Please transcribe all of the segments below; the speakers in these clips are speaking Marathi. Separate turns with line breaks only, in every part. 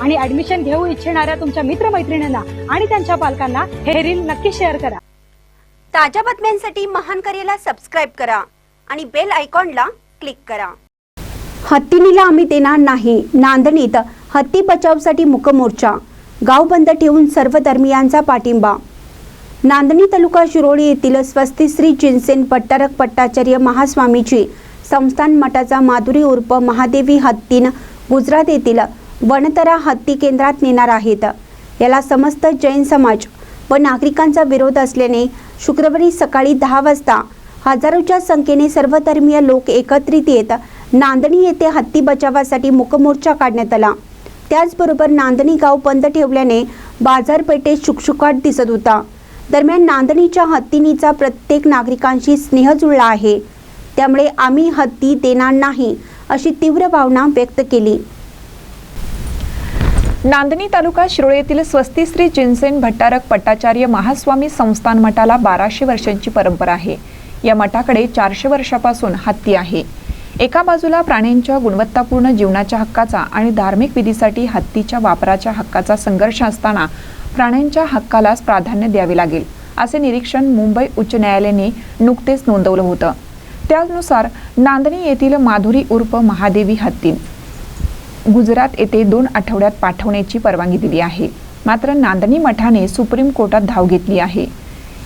आणि ऍडमिशन घेऊ इच्छिणाऱ्या तुमच्या मित्रमैत्रिणींना आणि त्यांच्या पालकांना हे रील नक्की शेअर करा.
ताज्या बातम्यांसाठी महान करेला सबस्क्राईब करा आणि बेल आयकॉनला क्लिक करा.
हत्तीनीला आम्ही देणार नाही. नांदणीत हत्ती बचावसाठी मुकमोर्चा. गाव बंद ठेवून सर्व धर्मियांचा पाठिंबा. नांदणी तालुका शिरोळी येथील स्वस्ती श्री चिंसेन पट्टारक पट्टाचार्य महास्वामीची संस्थान मठाचा माधुरी उर्फ महादेवी हत्तीन गुजरात येथील वनतरा हत्ती केंद्रात नेणार आहेत. याला समस्त जैन समाज व नागरिकांचा विरोध असल्याने शुक्रवारी सकाळी दहा वाजता हजारोच्या संख्येने सर्वधर्मीय लोक एकत्रित येत नांदणी येथे हत्ती बचावासाठी मुकमोर्चा काढण्यात आला. त्याचबरोबर नांदणी गाव बंद ठेवल्याने बाजारपेठेत शुकशुकाट दिसत होता. दरम्यान नांदणीच्या हत्तीनीचा प्रत्येक नागरिकांशी स्नेह जुळला आहे. त्यामुळे आम्ही हत्ती देणार नाही अशी तीव्र भावना व्यक्त केली.
नांदणी तालुका शिरोळ येथील स्वस्ती श्री चिंसेन भट्टारक पट्टाचार्य महास्वामी संस्थान मठाला बाराशे वर्षांची परंपरा आहे. या मठाकडे चारशे वर्षापासून हत्ती आहे. एका बाजूला प्राण्यांच्या गुणवत्तापूर्ण जीवनाच्या हक्काचा आणि धार्मिक विधीसाठी हत्तीच्या वापराच्या हक्काचा संघर्ष असताना प्राण्यांच्या हक्कालाच प्राधान्य द्यावे लागेल असे निरीक्षण मुंबई उच्च न्यायालयाने नुकतेच नोंदवलं होतं. त्यानुसार नांदणी येथील माधुरी उर्फ महादेवी हत्ती गुजरात येथे दोन आठवड्यात पाठवण्याची परवानगी दिली आहे. मात्र नांदणी मठाने सुप्रीम कोर्टात धाव घेतली आहे.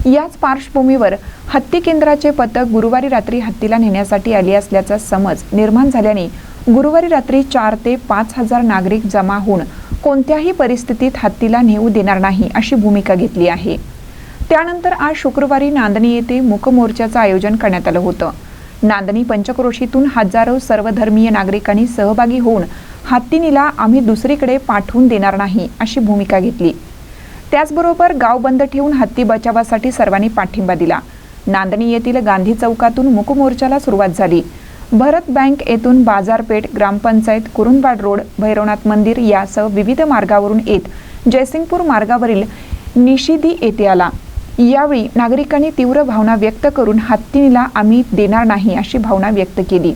याच पार्श्वभूमीवर हत्ती केंद्राचे पथक गुरुवारी रात्री हत्तीला नेण्यासाठी आले असल्याचा समज निर्माण झाल्याने गुरुवारी रात्री चार ते पाच हजार नागरिक जमा होऊन कोणत्याही परिस्थितीत हत्तीला नेऊ देणार नाही अशी भूमिका घेतली आहे. त्यानंतर आज शुक्रवारी नांदणी येथे मुकमोर्चाचं आयोजन करण्यात आलं होतं. नांदणी पंचक्रोशीतून हजारो सर्वधर्मीय नागरिकांनी सहभागी होऊन हत्तीनीला आम्ही दुसरीकडे पाठवून देणार नाही अशी भूमिका घेतली. त्याचबरोबर गाव बंद ठेवून हत्ती बचावासाठी सर्वांनी पाठिंबा दिला. नांदणी येथील गांधी चौकातून मुकमोर्चाला सुरुवात झाली. भरत बँक येथून बाजारपेठ ग्रामपंचायत कुरुंदवाड रोड भैरवनाथ मंदिर यासह विविध मार्गावरून येत जयसिंगपूर मार्गावरील निशिदी येथे आला. यावेळी नागरिकांनी तीव्र भावना व्यक्त करून हत्तीनीला आम्ही देणार नाही अशी भावना व्यक्त केली.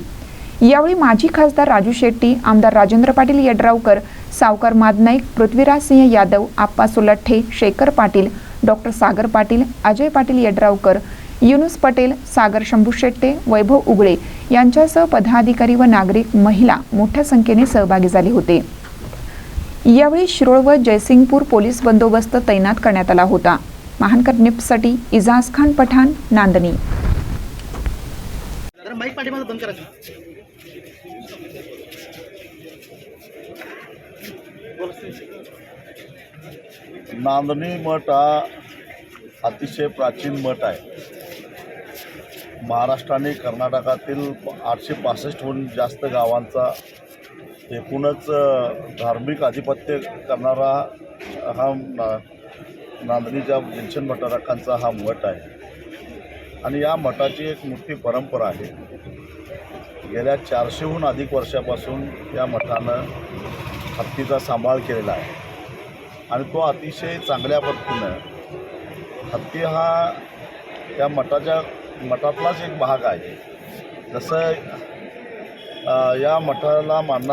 यावेळी माजी खासदार राजू शेट्टी आमदार राजेंद्र पाटील यड्रावकर सावकार मादनाईक पृथ्वीराज सिंह यादव आप्पा सुलठ्ठे शेखर पाटील डॉक्टर सागर पाटील अजय पाटील यड्रावकर युनुस पटेल सागर शंभू शेट्टे वैभव उगळे यांच्यासह पदाधिकारी व नागरिक महिला मोठ्या संख्येने सहभागी झाले होते. यावेळी शिरोळ व जयसिंगपूर पोलीस बंदोबस्त तैनात करण्यात आला होता. महानकर निप्ससाठी इजाज खान पठाण नांदणी
नांदणी मठ हा अतिशय प्राचीन मठ आहे. महाराष्ट्र आणि कर्नाटकातील आठशे पासष्टहून जास्त गावांचा एकूणच धार्मिक आधिपत्य करणारा हा ना नांदणीच्या विंचन भटारकांचा हा मठ आहे. आणि या मठाची एक मोठी परंपरा आहे. गेल्या चारशेहून अधिक वर्षापासून या मठानं हत्तीचा सांभाळ केलेला आहे. आणि तो अतिशय चांगल्या पद्धतीनं हत्ती हा या मठाच्या मठातलाच एक भाग आहे. जसं या मठाला मानणार